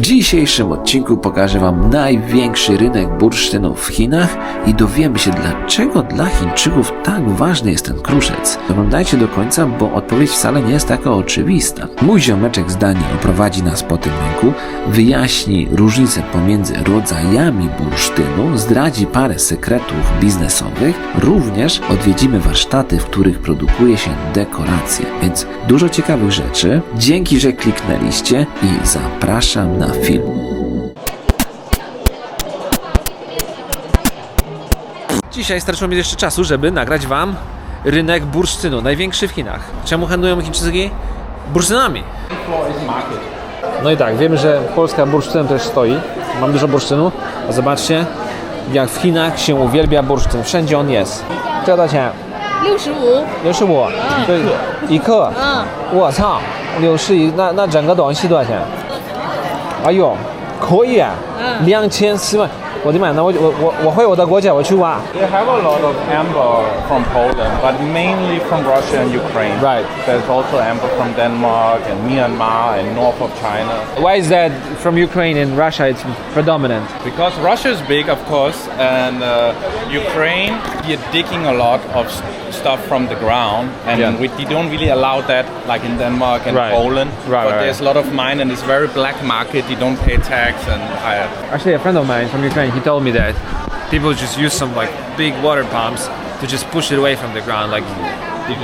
W dzisiejszym odcinku pokażę Wam największy rynek bursztynów w Chinach i dowiemy się, dlaczego dla Chińczyków tak ważny jest ten kruszec. Oglądajcie do końca, bo odpowiedź wcale nie jest taka oczywista. Mój ziomeczek z Danii oprowadzi nas po tym rynku, wyjaśni różnice pomiędzy rodzajami bursztynu, zdradzi parę sekretów biznesowych, również odwiedzimy warsztaty, w których produkuje się dekoracje. Więc dużo ciekawych rzeczy. Dzięki, że kliknęliście i zapraszam na film. Dzisiaj starczyło mi jeszcze czasu, żeby nagrać Wam rynek bursztynu, największy w Chinach. Czemu handlują Chińczycy bursztynami? No i tak, wiemy, że Polska bursztynem też stoi. Mam dużo bursztynu. A zobaczcie, jak w Chinach się uwielbia bursztyn. Wszędzie on jest. 这多少钱？六十五，六十五，对，一克。嗯，我操，六十一，那那整个东西多少钱？ 哎呦，可以啊，嗯两千四万，我的妈！那我我我我回我的国家，我去挖。 They have a lot of amber from Poland, but mainly from Russia and Ukraine. Right. There's also amber from Denmark and Myanmar and north of China. Why is that from Ukraine and Russia? It's predominant. Because Russia is big, of course, and uh, Ukraine, you're digging a lot of s- stuff from the ground, and Yeah. we don't really allow that like in Denmark and Right. Poland. Right, but right, there's a lot of mine, and it's very black market. You don't pay tax, and I, Actually, a friend of mine from Ukraine, he told me that people just use some like big water pumps to just push it away from the ground, like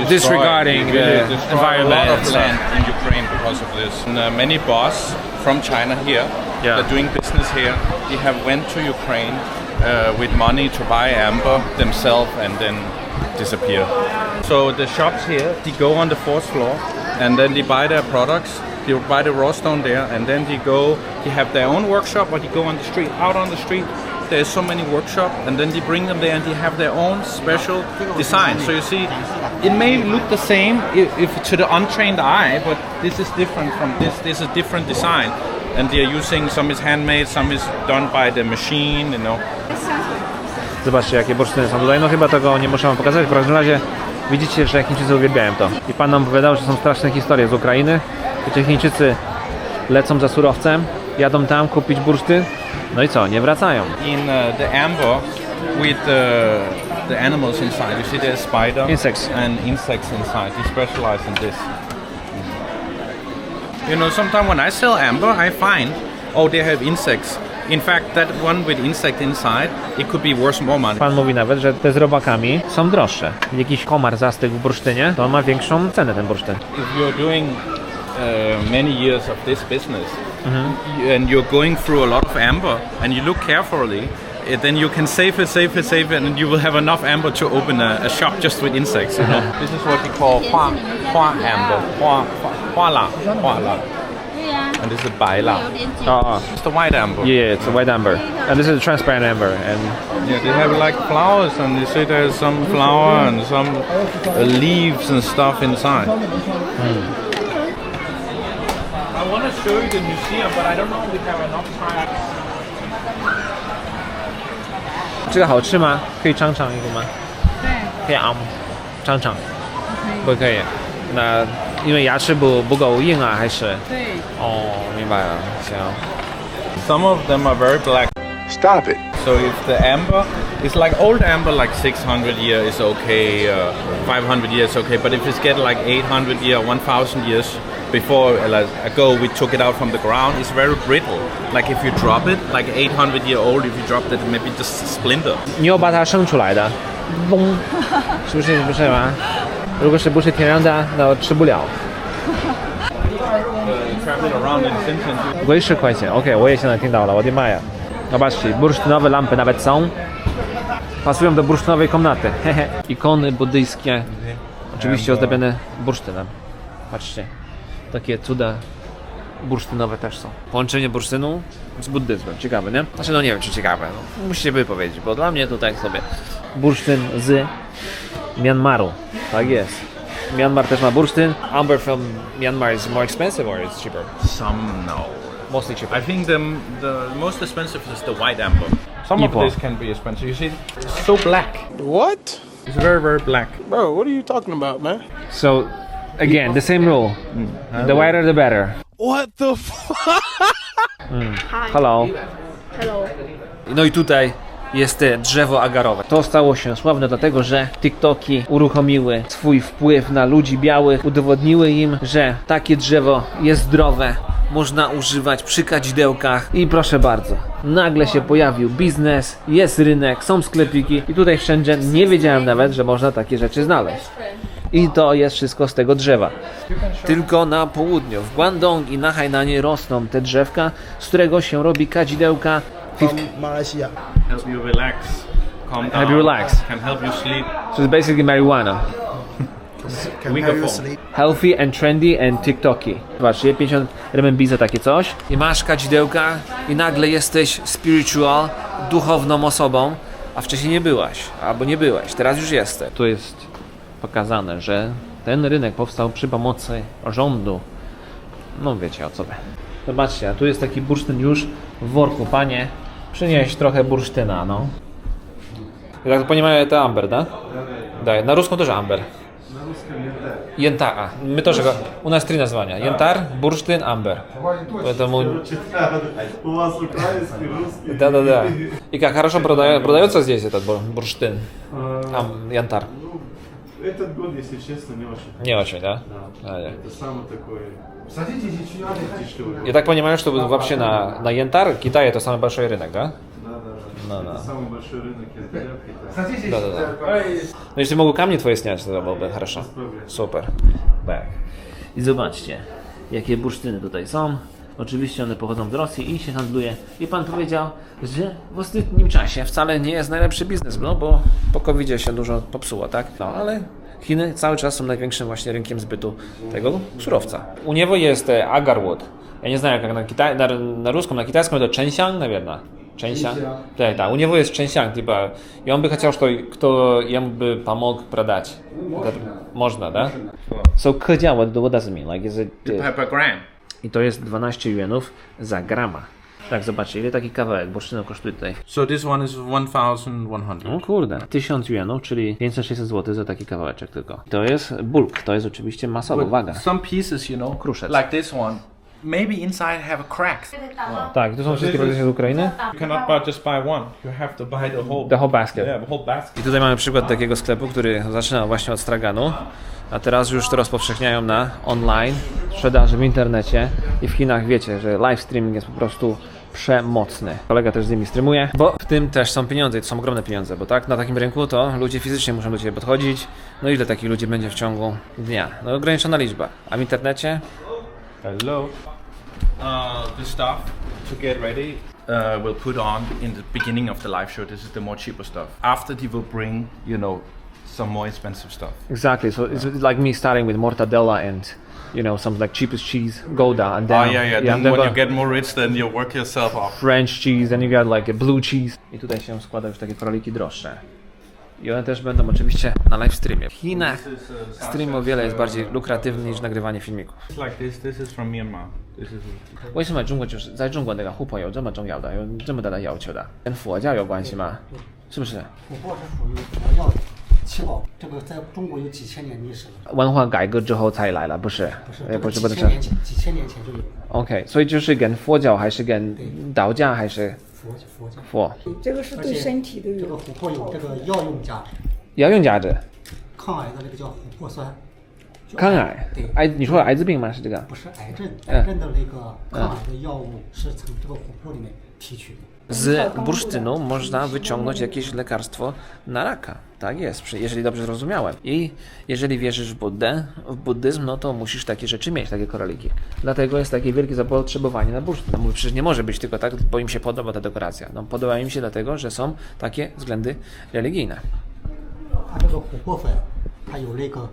disregarding really the environment A lot of land in Ukraine because of this. And, uh, many boss from China here, Yeah. they're doing business here. They have went to Ukraine uh, with money to buy amber themselves and then disappear. So the shops here, they go on the fourth floor and then they buy their products. They buy the raw stone there and then they go. They have their own workshop, or they go on the street. Out on the street, there's so many workshop and then they bring them there and they have their own special design so you see it may look the same if, if to the untrained eye but this is different from this this is a different design and they're using some is handmade some is done by the machine you know Zobaczcie, jakie bursztyny są tutaj. No chyba tego nie muszę wam pokazać. W każdym razie widzicie, że Chińczycy uwielbiają to. I pan nam opowiadał, że są straszne historie z Ukrainy, gdzie Chińczycy lecą za surowcem, jadą tam kupić bursztyn, no i co, nie wracają. in uh, the amber with the the animals inside you see there's spider Insects. and insects inside they specialize in this you know sometimes when i sell amber i find oh they have insects in fact that one with insect inside it could be worth more money Pan mówi nawet, że te z robakami są droższe. Jakiś komar zastygł w bursztynie, to on ma większą cenę ten bursztyn. if you're doing uh, many years of this business y- and you're going through a lot of amber and you look carefully eh, then you can save it, save it, save it, and you will have enough amber to open a, a shop just with insects. You know, this is what we call hua, hua amber, hua, hua la, hua la, 对呀、and this is bai la. 有点久。 Oh, It's the white amber. yeah, it's a white amber. And this is a transparent amber. And Yeah, they have like flowers, and you see there's some flower and some uh, leaves and stuff inside. I want to show you the museum, but I don't know if we have enough time. 这个好吃吗？可以尝尝一个吗？对，可以啊，尝尝。不可以。那 因为牙齿不不够硬啊，还是？对，哦，明白了，行。 Some of them are very black. Stop it. So if the amber is like old amber, like 600 year is okay, uh, 500 years okay. But if it's get like 800 year, 1,000 years before uh, like, ago, we took it out from the ground. It's very brittle. Like if you drop it, like 800 year old, if you drop it, maybe just splinter. 你有把它生出来的，嗡，是不是不是吗？ 如果是不是天然的，那我吃不了。 Uh, travel around in Shenzhen. 贵十块钱，OK，我也现在听到了，我的妈呀！Zobaczcie, bursztynowe lampy nawet są. Pasują do bursztynowej komnaty. Hehe. Ikony buddyjskie, oczywiście ozdobione bursztynem. Patrzcie, takie cuda bursztynowe też są. Połączenie bursztynu z buddyzmem. Ciekawe, nie? Znaczy, no nie wiem, czy ciekawe. No, musicie wypowiedzieć, bo dla mnie to tak sobie. Bursztyn z Myanmaru. Tak jest. Myanmar też ma bursztyn. Amber from Myanmar is more expensive or it's cheaper? Some no. Mostly cheaper. I think the the most expensive is the white amber. Some Ipo. of this can be expensive. You see, it's so black. What? It's very very black. Bro, what are you talking about, man? So, again, the same rule. Mm. The whiter, the better. What the mm. fuck? Hi. Hello. Hello. No i tutaj jest e, drzewo agarowe. To stało się sławne dlatego, że TikToki uruchomiły swój wpływ na ludzi białych, udowodniły im, że takie drzewo jest zdrowe, można używać przy kadzidełkach i proszę bardzo, nagle się pojawił biznes, jest rynek, są sklepiki i tutaj wszędzie nie wiedziałem nawet, że można takie rzeczy znaleźć. I to jest wszystko z tego drzewa. Tylko na południu, w Guangdong i na Hainanie rosną te drzewka, z którego się robi kadzidełka. From Malaysia. Help you relax, calm down. Help you relax. Can help you sleep. So it's basically marijuana. Can We help go you for- sleep. Healthy and trendy and TikToki. Zobacz, je 50 RMB za takie coś. I masz kadzidełka i nagle jesteś spiritual, duchowną osobą, a wcześniej nie byłaś, albo nie byłeś, teraz już jesteś. Tu jest pokazane, że ten rynek powstał przy pomocy rządu. No wiecie o co by. Zobaczcie, a tu jest taki bursztyn już w worku. Panie, przynieś trochę bursztyna, no. Jak понимаю, это амбер, да? Да, на русском тоже амбер. Янтар. А, мы тоже, у нас три названия. Янтар, бурштин, амбер. Поэтому... У вас украинский, русский. Да-да-да. И как хорошо продается, здесь этот бур- бурштин? Янтар. Этот год, если честно, не очень. Не очень, да? А, нет. Это самый такой... Садитесь, дешевый. Я так понимаю, что вообще на, на янтар Китай это самый большой рынок, да? Да, да, Ну, да. да. Это самый большой рынок янтаря в Китае. Да-да-да. No jeśli mogą kamienie twoje снять, to byłoby хорошо. Super. Tak. I zobaczcie, jakie bursztyny tutaj są. Oczywiście one pochodzą z Rosji i się handluje. I pan powiedział, że w ostatnim czasie wcale nie jest najlepszy biznes, no bo po covid się dużo popsuło, tak? No ale Chiny cały czas są największym właśnie rynkiem zbytu tego surowca. U niego jest e, agarwood. Ja nie знаю, как на, китай, на, на русском, на китайском это чэньсян, наверное. Чэньсян. Да, да, у него есть чэньсян, типа, и он бы хотел, что кто ему бы помог продать. Это можно, да? So, kedzia, what, what does it mean? Like, is it... uh, Per gram. I to jest 12 juanów za grama. Tak, zobaczcie, ile taki kawałek bursztynu kosztuje tutaj. So this one is 1,100. O kurde, 1000 juanów, czyli 500-600 zł za taki kawałeczek tylko. To jest bulk, to jest oczywiście masowa waga. Some pieces, you know, Kruszec. like this one, maybe inside have a crack. Tak, to są wszystkie produkty z Ukrainy. You cannot buy just buy one. You have to buy the whole. The whole basket. Yeah, the whole basket. I tutaj mamy przykład takiego sklepu, który zaczynał właśnie od straganu, a teraz już to rozpowszechniają na online, sprzedaży w internecie i w Chinach wiecie, że live streaming jest po prostu przemocny. Kolega też z nimi streamuje, bo w tym też są pieniądze i to są ogromne pieniądze, bo tak na takim rynku to ludzie fizycznie muszą do Ciebie podchodzić, no ile takich ludzi będzie w ciągu dnia? No ograniczona liczba, a w internecie Hello. Uh, the stuff to get ready, uh, we'll put on in the beginning of the live show. This is the more cheaper stuff. After, they will bring, you know, some more expensive stuff. Exactly. So it's like me starting with mortadella and you know some like cheapest cheese, Gouda, and then oh yeah, yeah. and then then when go- you get more rich, then you work yourself up. French cheese, then you got like a blue cheese. I tutaj się składa już takie króliki droższe. I one też będą oczywiście na live streamie. W Chinach stream o wiele jest bardziej lukratywny niż nagrywanie filmików. It's like this. This is from Myanmar. This is. 为什么中国就是在中国那个互捧有这么重要的，有这么大的要求的？跟佛教有关系吗？是不是？琥珀是属于佛教 七宝，这个在中国有几千年历史了，文化改革之后才来了，不是？不是，呃，不是，不是个几千年前，几千年前就有 OK，所以就是跟佛教还是跟道家还是佛佛教。佛这个是对身体都有。这个琥珀有这个药用价值，药用价值？抗癌的这个叫琥珀酸。就抗癌对，癌，你说艾滋病吗？是这个？不是癌症，嗯癌症的那个抗癌的药物是从这个琥珀里面提取的。 Z bursztynu można wyciągnąć jakieś lekarstwo na raka. Tak jest, przy- jeżeli dobrze zrozumiałem. I jeżeli wierzysz w Buddę, w buddyzm, no to musisz takie rzeczy mieć, takie koraliki. Dlatego jest takie wielkie zapotrzebowanie na bursztyn. No mówię, przecież nie może być tylko tak, bo im się podoba ta dekoracja. No podoba im się dlatego, że są takie względy religijne. 它这个琥珀粉，它有那个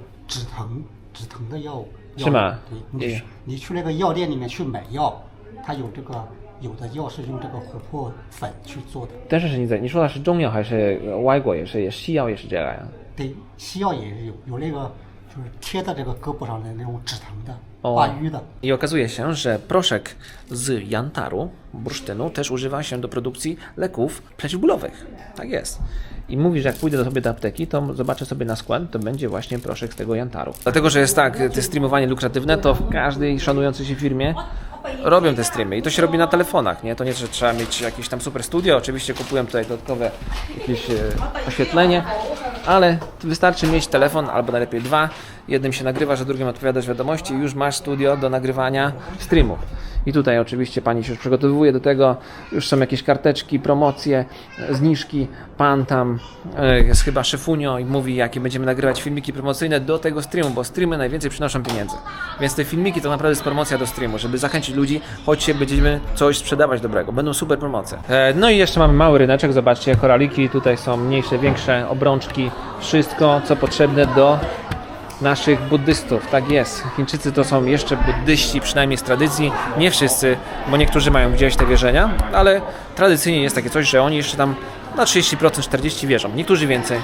止疼的药物。是吗对，你去你去那个药店里面去买药，它有这个有的药是用这个琥珀粉去做的。但是你在你说的是中药还是呃外国也是，也西药也是这样呀？对，西药也是有有那个就是贴在这个胳膊上的那种止疼的、哦化瘀的。I okazuje się, że proszek z jantaru, bursztynu, też używa się do produkcji leków przeciwbólowych. Tak jest. I mówi, że jak pójdę do sobie do apteki, to zobaczę sobie na skład, to będzie właśnie proszek z tego jantaru. Dlatego, że jest tak, te streamowanie lukratywne, to w każdej szanującej się firmie robią te streamy i to się robi na telefonach, nie? To nie, że trzeba mieć jakieś tam super studio, oczywiście kupują tutaj dodatkowe jakieś e, oświetlenie, ale wystarczy mieć telefon albo najlepiej dwa, jednym się nagrywa, że drugim odpowiadasz wiadomości i już masz studio do nagrywania streamów. I tutaj oczywiście pani się już przygotowuje do tego, już są jakieś karteczki, promocje, zniżki, pan tam e, jest chyba szefunio i mówi jakie będziemy nagrywać filmiki promocyjne do tego streamu, bo streamy najwięcej przynoszą pieniędzy. Więc te filmiki to naprawdę jest promocja do streamu, żeby zachęcić ludzi, chodźcie, będziemy coś sprzedawać dobrego, będą super promocje. E, no i jeszcze mamy mały ryneczek, zobaczcie, koraliki, tutaj są mniejsze, większe obrączki, wszystko co potrzebne do naszych buddystów. Tak jest. Chińczycy to są jeszcze buddyści, przynajmniej z tradycji. Nie wszyscy, bo niektórzy mają gdzieś te wierzenia, ale tradycyjnie jest takie coś, że oni jeszcze tam na 30%, 40% wierzą. Niektórzy więcej.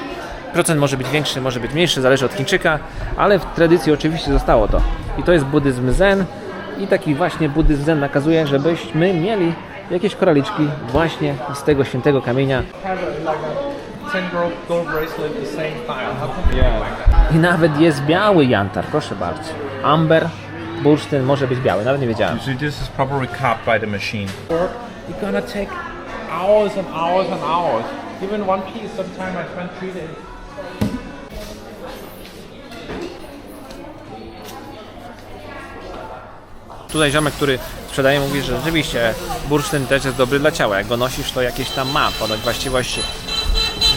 Procent może być większy, może być mniejszy, zależy od Chińczyka, ale w tradycji oczywiście zostało to. I to jest buddyzm zen i taki właśnie buddyzm zen nakazuje, żebyśmy mieli jakieś koraliczki właśnie z tego świętego kamienia. I nawet jest biały jantar, proszę bardzo. Amber, bursztyn może być biały, nawet nie wiedziałem. See, this is probably carved by the machine. It's gonna take hours and hours and hours. Even one piece, sometimes I spend three days. Tutaj ziomek, który sprzedaje, mówi, że rzeczywiście bursztyn też jest dobry dla ciała. Jak go nosisz, to jakieś tam ma ponoć właściwości.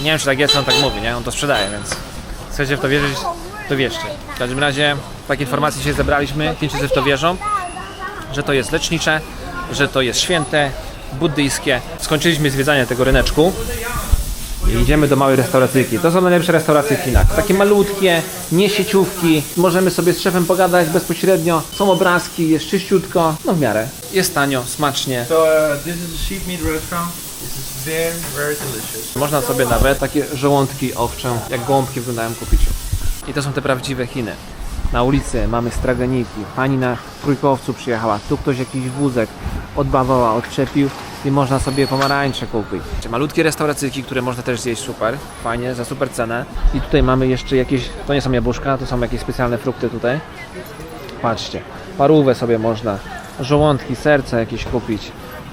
Nie wiem, czy tak jest, on tak mówi, nie? On to sprzedaje, więc chcecie w to wierzyć, to wierzcie. W każdym razie, takie informacje się zebraliśmy, Chińczycy w to wierzą, że to jest lecznicze, że to jest święte, buddyjskie. Skończyliśmy zwiedzanie tego ryneczku. I idziemy do małej restauracyjki. To są najlepsze restauracje w Chinach. Takie malutkie, nie sieciówki. Możemy sobie z szefem pogadać bezpośrednio. Są obrazki, jest czyściutko. No w miarę. Jest tanio, smacznie. So uh, this is a sheep meat restaurant. Very, very delicious. Można sobie nawet takie żołądki owcze, jak gołąbki wyglądają kupić. I to są te prawdziwe Chiny. Na ulicy mamy straganiki. Pani na trójkowcu przyjechała. Tu ktoś jakiś wózek od bawoła odczepił i można sobie pomarańcze kupić. Malutkie restauracyjki, które można też zjeść super. Fajnie, za super cenę. I tutaj mamy jeszcze jakieś, to nie są jabłuszka, to są jakieś specjalne frukty tutaj. Patrzcie, parówę sobie można, żołądki, serce jakieś kupić.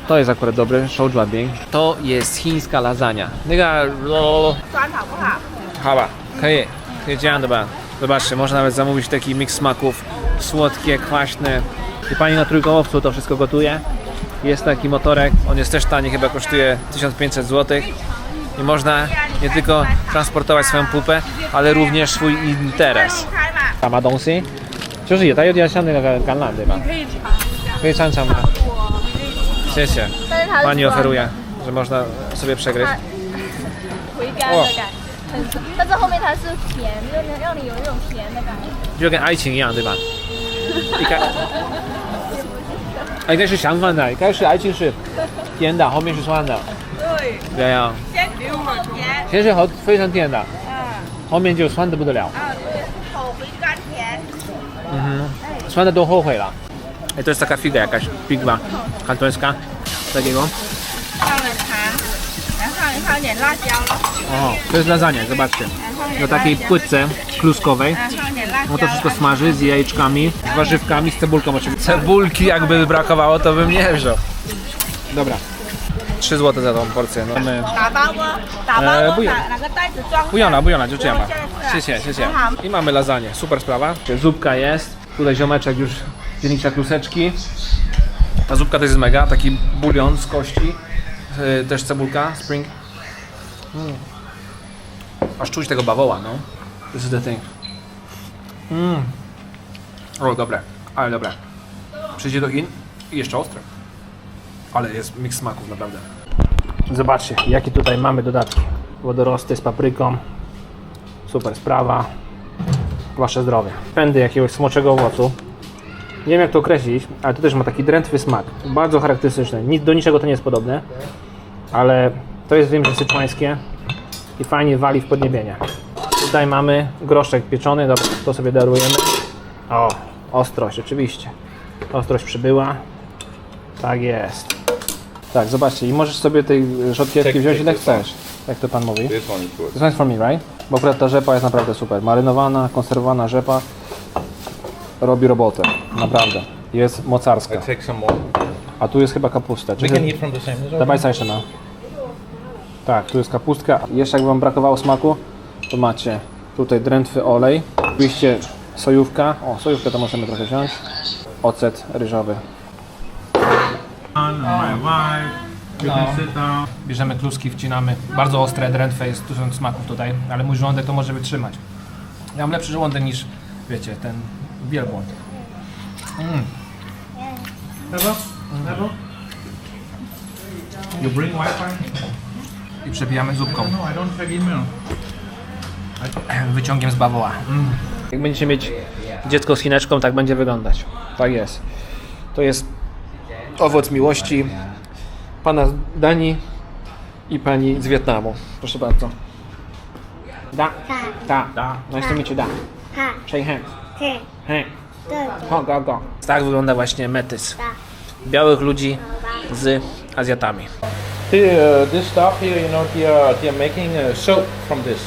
To jest akurat dobry, shoujuabing. To jest chińska lasagna. 那个酸好不好？好吧，可以，可以这样的吧. Zobaczcie, można nawet zamówić taki miks smaków, słodkie, kwaśne. I pani na trójkołowcu to wszystko gotuje. Jest taki motorek, on jest też tani, chyba kosztuje 1500 zł. I można nie tylko transportować swoją pupę, ale również swój interes. 开嘛，什么东西？就是也它有点像那个橄榄，对吧？可以尝尝吗？ 谢谢。但是它是 Pani oferuje, że można sobie przegryźć. 回甘的感觉，很，但是后面它是甜，让你让你有一种甜的感觉。就跟爱情一样，对吧？一开，啊，应该是相反的，一开始爱情是甜的，后面是酸的。对，对呀、先给我甜，先是好非常甜的，嗯，后面就酸的不得了。啊对，口回甘甜。Mhm. 酸的都后悔了。哎，to jest taka figa jakaś, figma kantońska. Takiego. 放了糖，然后放放一点辣椒了， O, to jest lasagne, zobaczcie. 然后放一 Na 点辣 takiej 椒， płytce kluskowej. 啊，放一点辣椒。 No to wszystko smaży z jajeczkami, z warzywkami, z cebulką oczywiście. Cebulki jakby brakowało, to bym nie wziął. Dobra. 3 zł za tą porcję. No my... 打包不？打包不？呃不用哪哪个袋子装？不用了，不用了，就这样吧不用现在。谢谢，谢谢好。I mamy lasagne, super sprawa. Zupka jest, tutaj ziomeczek już dziennicza kluseczki. Ta zupka to jest mega, taki bulion z kości, yy, też cebulka, spring. Mm. Aż czuć tego bawoła, no. This is the thing. Mm. O, dobre, ale dobre. Przyjdzie do Chin i jeszcze ostre. Ale jest miks smaków, naprawdę. Zobaczcie, jakie tutaj mamy dodatki. Wodorosty z papryką. Super sprawa. Wasze zdrowie. Pędy jakiegoś smoczego owocu. Nie wiem jak to określić, ale to też ma taki drętwy smak. Bardzo charakterystyczny. Nic, do niczego to nie jest podobne. Ale to jest wiem, że syczuańskie i fajnie wali w podniebienie. Tutaj mamy groszek pieczony, dobra, to sobie darujemy. O, ostrość, oczywiście. Ostrość przybyła. Tak jest. Tak, zobaczcie, i możesz sobie tej rzodkiewki wziąć ile chcesz. Jak to pan mówi? This one is good. This one's for me, right? Bo akurat ta rzepa jest naprawdę super. Marynowana, konserwowana rzepa robi robotę. Naprawdę. jest mocarska. I take some more. A tu jest chyba kapusta. Czy We ty- can eat from the same. Is it Dawaj jeszcze no. Tak, tu jest kapustka. Jeszcze jakby wam brakowało smaku, to macie tutaj drętwy olej. Oczywiście sojówka. O, sojówkę to możemy trochę wziąć. Ocet ryżowy. Bierzemy kluski, wcinamy. Bardzo ostre, drętwe, jest dużo smaków tutaj, ale mój żołądek to może wytrzymać. Ja mam lepszy żołądek niż, wiecie, ten wielbłąd. Mm. You bring Wi-Fi? I przebijamy zupką. No, I don't check email. Wyciągiem z bawoła. Mm. Jak będziecie mieć dziecko z chineczką, tak będzie wyglądać. Tak jest. To jest owoc miłości pana z Danii i pani z Wietnamu. Proszę bardzo. Da. Da. Da. Nice to meet you, da. Shake hands. Hey. Go, go, go. Tak wygląda właśnie metys. Białych ludzi z Azjatami. The, uh, this stuff here, you know, they are, they are making uh, soap from this.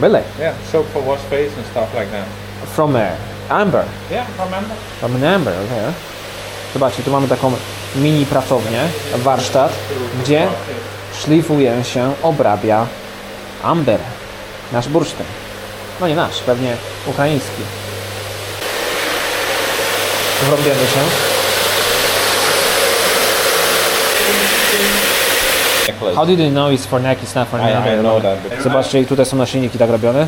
Really? Yeah, soap for wash face and stuff like that. From where? Amber. Yeah, remember? From an amber, okay. Zobaczcie, tu mamy taką mini pracownię, warsztat, gdzie szlifuje się, obrabia amber. Nasz bursztyn. No nie nasz, pewnie ukraiński. Wrobiemy się. How did you know it's for neck, it's not for neck? I know that. Zobaczcie, i tutaj są naszyjniki tak robione.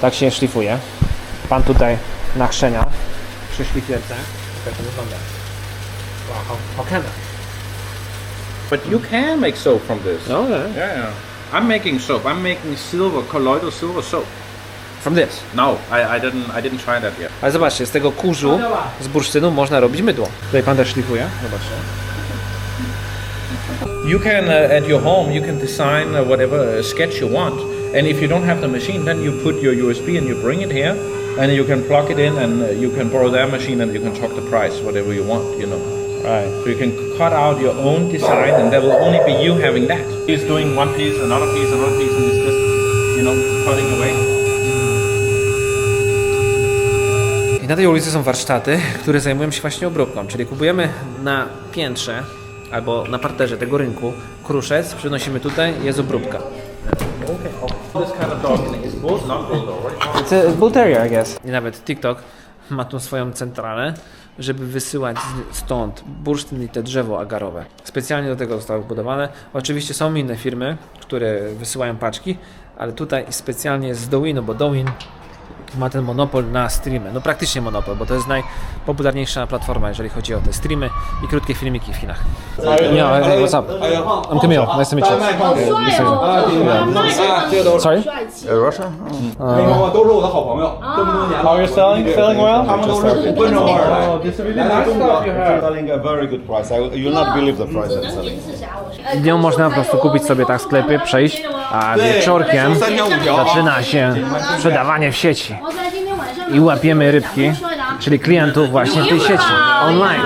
Tak się szlifuje. Pan tutaj nachrzenia przy szlifierce. Tak to wygląda. Wow, how, how can that? But you can make soap from this. No, no. Yeah, yeah. I'm making soap. I'm making silver, colloidal silver soap. From this. No, I, I didn't I didn't try that yet. Ale zobaczcie, z tego kurzu, z bursztynu można robić mydło. Tutaj pan też szlifuje. Zobaczcie. You can uh, at your home you can design uh, whatever uh, sketch you want, and if you don't have the machine, then you put your USB and you bring it here, and you can plug it in, and uh, you can borrow their machine, and you can talk the price whatever you want. You know. Right. So you can cut out your own design, and there will only be you having that. He's doing one piece, another piece, another piece, and he's just, you know, cutting away. I na tej ulicy są warsztaty, które zajmują się właśnie obróbką, czyli kupujemy na piętrze albo na parterze tego rynku kruszec, przynosimy tutaj, jest obróbka. It's a bull terrier, I guess. I nawet TikTok ma tu swoją centralę, żeby wysyłać stąd bursztyn i te drzewo agarowe. Specjalnie do tego zostały budowane. Oczywiście są inne firmy, które wysyłają paczki, ale tutaj specjalnie z Douyin, bo Douyin ma ten monopol na streamy. No praktycznie monopol, bo to jest najpopularniejsza platforma, jeżeli chodzi o te streamy i krótkie filmiki w Chinach. Yeah, hey, what's up? I'm Camille. Nice to meet you. To meet you. Sorry? Russia? How are you selling? Selling well? Oh, this is really nice stuff you have. Selling a very good price. I, you'll not believe the price I'm selling. Dnią można po prostu kupić sobie tak w sklepie, przejść, a wieczorkiem zaczyna się sprzedawanie w sieci. I łapiemy rybki, czyli klientów właśnie w tej sieci, online.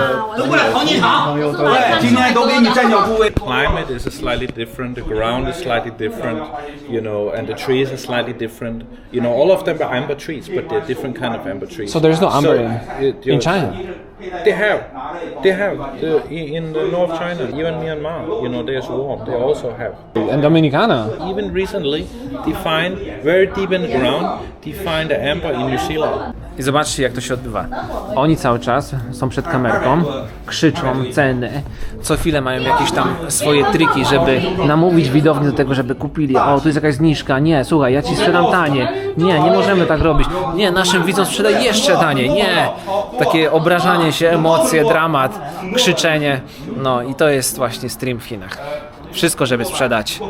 climate is slightly different, the ground is slightly different, you know, and the trees are slightly different. You know, all of them are amber trees, but they're different kind of amber trees. So there's no amber in- in China? They have, they have uh, the, in the North China, even Myanmar. You know, there's warm. They also have. And Dominicana. Even recently, they find very deep in the ground. They find the amber in New Zealand. I zobaczcie jak to się odbywa. Oni cały czas są przed kamerką, krzyczą ceny, co chwilę mają jakieś tam swoje triki, żeby namówić widownię do tego, żeby kupili. O, tu jest jakaś zniżka. Nie, słuchaj, ja ci sprzedam taniej. Nie, nie możemy tak robić. Nie, naszym widzom sprzedaj jeszcze taniej. Nie. Takie obrażanie się, emocje, dramat, krzyczenie. No i to jest właśnie stream w Chinach. Wszystko, żeby sprzedać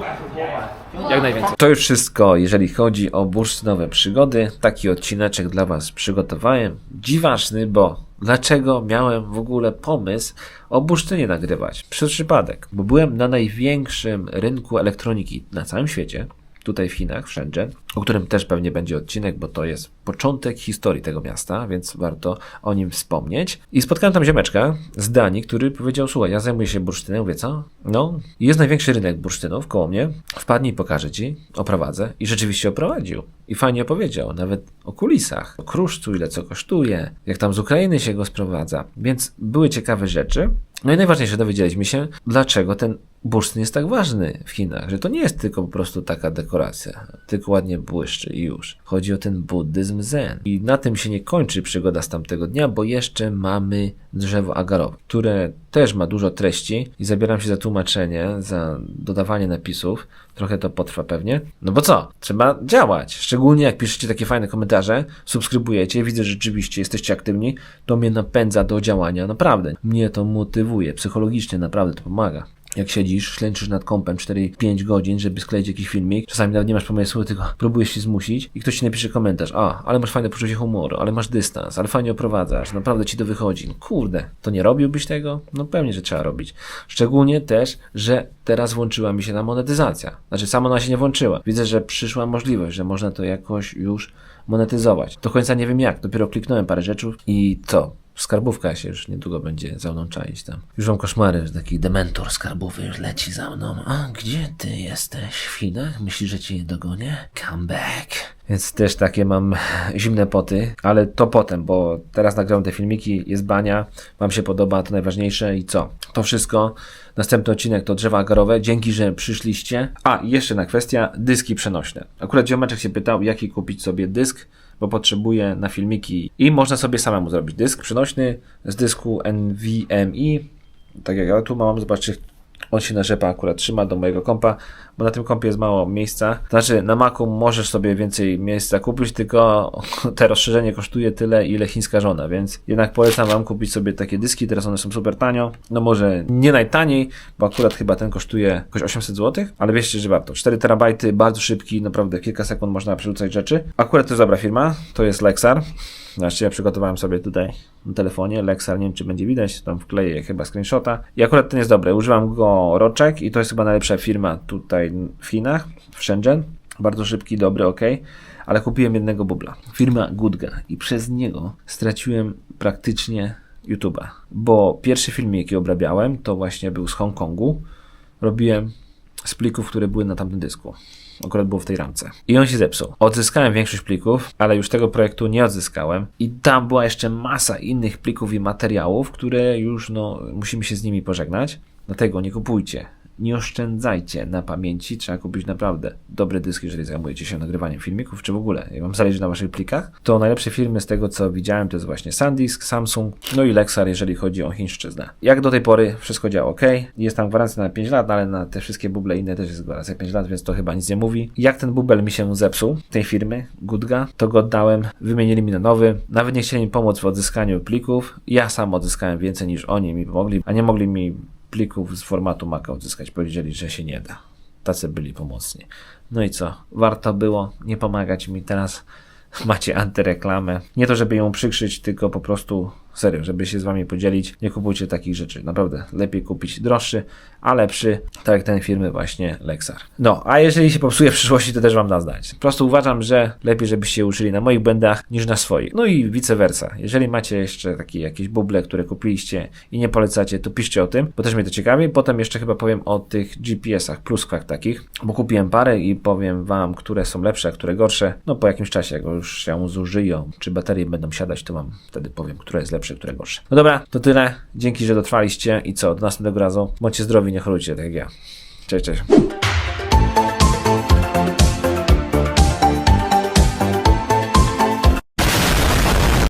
jak najwięcej. To już wszystko, jeżeli chodzi o bursztynowe przygody. Taki odcineczek dla Was przygotowałem. Dziwaczny, bo dlaczego miałem w ogóle pomysł o bursztynie nagrywać? Przez przypadek, bo byłem na największym rynku elektroniki na całym świecie, tutaj w Chinach, w Shenzhen. o którym też pewnie będzie odcinek, bo to jest początek historii tego miasta, więc warto o nim wspomnieć. I spotkałem tam ziomeczka z Danii, który powiedział, słuchaj, ja zajmuję się bursztynem, mówię, co? No, jest największy rynek bursztynów koło mnie, wpadnij, pokażę ci, oprowadzę. I rzeczywiście oprowadził. I fajnie opowiedział, nawet o kulisach, o kruszcu, ile co kosztuje, jak tam z Ukrainy się go sprowadza. Więc były ciekawe rzeczy. No i najważniejsze, dowiedzieliśmy się, dlaczego ten bursztyn jest tak ważny w Chinach, że to nie jest tylko po prostu taka dekoracja, tylko ładnie błyszczy i już. Chodzi o ten buddyzm zen. I na tym się nie kończy przygoda z tamtego dnia, bo jeszcze mamy drzewo agarowe, które też ma dużo treści i zabieram się za tłumaczenie, za dodawanie napisów. Trochę to potrwa pewnie. No bo co? Trzeba działać. Szczególnie jak piszecie takie fajne komentarze, subskrybujecie, widzę, że rzeczywiście jesteście aktywni, to mnie napędza do działania. Naprawdę. Mnie to motywuje. Psychologicznie naprawdę to pomaga. Jak siedzisz, ślęczysz nad kompem 4-5 godzin, żeby skleić jakiś filmik, czasami nawet nie masz pomysłu, tylko próbujesz się zmusić i ktoś ci napisze komentarz, a, ale masz fajne poczucie humoru, ale masz dystans, ale fajnie oprowadzasz, naprawdę ci to wychodzi. No kurde, to nie robiłbyś tego? No pewnie, że trzeba robić. Szczególnie też, że teraz włączyła mi się na monetyzacja. Znaczy, sama ona się nie włączyła. Widzę, że przyszła możliwość, że można to jakoś już monetyzować. Do końca nie wiem jak, dopiero kliknąłem parę rzeczy i co? Skarbówka się już niedługo będzie za mną czaić tam. Już mam koszmary, że taki dementor skarbowy już leci za mną. A gdzie ty jesteś w Chinach? Myślisz, że cię nie dogonię? Come back. Więc też takie mam zimne poty, ale to potem, bo teraz nagrałem te filmiki, jest bania, wam się podoba, to najważniejsze i co? To wszystko. Następny odcinek to drzewa agarowe. Dzięki, że przyszliście. A, jeszcze jedna kwestia, dyski przenośne. Akurat ziomeczek się pytał, jaki kupić sobie dysk bo potrzebuję na filmiki i można sobie samemu zrobić dysk przenośny z dysku NVMe. Tak jak ja tu mam, zobaczcie, on się na rzepa akurat trzyma do mojego kompa, bo na tym kompie jest mało miejsca. Znaczy, na Macu możesz sobie więcej miejsca kupić, tylko te rozszerzenie kosztuje tyle, ile chińska żona, więc jednak polecam Wam kupić sobie takie dyski, teraz one są super tanio. No może nie najtaniej, bo akurat chyba ten kosztuje jakoś 800 zł, ale wierzcie, że warto. 4 terabajty, bardzo szybki, naprawdę kilka sekund można przerzucać rzeczy. Akurat to jest dobra firma, to jest Lexar. Znaczy, ja przygotowałem sobie tutaj na telefonie Lexar, nie wiem czy będzie widać, tam wkleję chyba screenshota. I akurat ten jest dobry, używam go roczek i to jest chyba najlepsza firma tutaj w Chinach, w Shenzhen. Bardzo szybki, dobry, ok, ale kupiłem jednego bubla. Firma Goodga i przez niego straciłem praktycznie YouTube'a, bo pierwszy film jaki obrabiałem to właśnie był z Hongkongu. Robiłem z plików, które były na tamtym dysku. Akurat było w tej ramce. I on się zepsuł. Odzyskałem większość plików, ale już tego projektu nie odzyskałem. I tam była jeszcze masa innych plików i materiałów, które już no, musimy się z nimi pożegnać. Dlatego nie kupujcie. Nie oszczędzajcie na pamięci, trzeba kupić naprawdę dobre dyski, jeżeli zajmujecie się nagrywaniem filmików, czy w ogóle, jak wam zależy na waszych plikach. To najlepsze firmy z tego, co widziałem, to jest właśnie SanDisk, Samsung, no i Lexar, jeżeli chodzi o chińszczyznę. Jak do tej pory wszystko działa ok, jest tam gwarancja na 5 lat, no ale na te wszystkie buble inne też jest gwarancja 5 lat, więc to chyba nic nie mówi. Jak ten bubel mi się zepsuł, tej firmy, Goodga, to go oddałem, wymienili mi na nowy, nawet nie chcieli mi pomóc w odzyskaniu plików, ja sam odzyskałem więcej niż oni mi pomogli, a nie mogli mi plików z formatu Maca odzyskać. Powiedzieli, że się nie da. Tacy byli pomocni. No i co? Warto było nie pomagać mi teraz. Macie antyreklamę. Nie to, żeby ją przykrzyć, tylko po prostu serio, żeby się z wami podzielić. Nie kupujcie takich rzeczy. Naprawdę lepiej kupić droższy, a lepszy, tak jak ten firmy właśnie Lexar. No, a jeżeli się popsuje w przyszłości, to też wam da znać. Po prostu uważam, że lepiej, żebyście uczyli na moich błędach niż na swoich. No i vice versa. Jeżeli macie jeszcze takie jakieś buble, które kupiliście i nie polecacie, to piszcie o tym, bo też mnie to ciekawi. Potem jeszcze chyba powiem o tych GPS-ach, pluskach takich, bo kupiłem parę i powiem wam, które są lepsze, a które gorsze. No po jakimś czasie, jak już się zużyją, czy baterie będą siadać, to wam wtedy powiem, które jest lepsze, które gorsze. No dobra, to tyle. Dzięki, że dotrwaliście i co, do następnego razu. Bądźcie zdrowi, nie chorujcie, tak jak ja. Cześć, cześć.